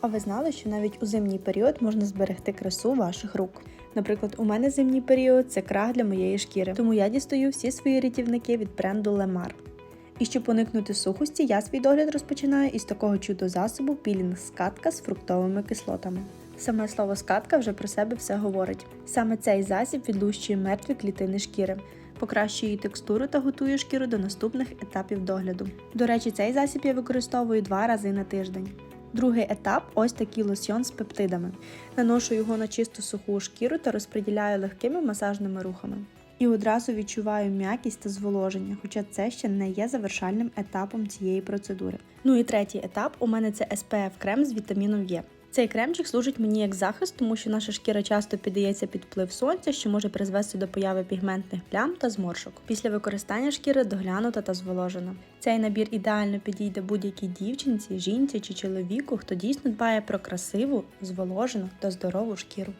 А ви знали, що навіть у зимній період можна зберегти красу ваших рук? Наприклад, у мене зимній період це крах для моєї шкіри, тому я дістаю всі свої рятівники від бренду Lemar. І щоб уникнути сухості, я свій догляд розпочинаю із такого чудо засобу пілінг скатка з фруктовими кислотами. Саме слово скатка вже про себе все говорить. Саме цей засіб відлущує мертві клітини шкіри, покращує її текстуру та готує шкіру до наступних етапів догляду. До речі, цей засіб я використовую два рази на тиждень. Другий етап ось такий лосьйон з пептидами. Наношу його на чисту суху шкіру та розподіляю легкими масажними рухами. І одразу відчуваю м'якість та зволоження, хоча це ще не є завершальним етапом цієї процедури. Ну і третій етап у мене це SPF крем з вітаміном Е. Цей кремчик служить мені як захист, тому що наша шкіра часто піддається під вплив сонця, що може призвести до появи пігментних плям та зморшок. Після використання шкіра доглянута та зволожена. Цей набір ідеально підійде будь-якій дівчинці, жінці чи чоловіку, хто дійсно дбає про красиву, зволожену та здорову шкіру.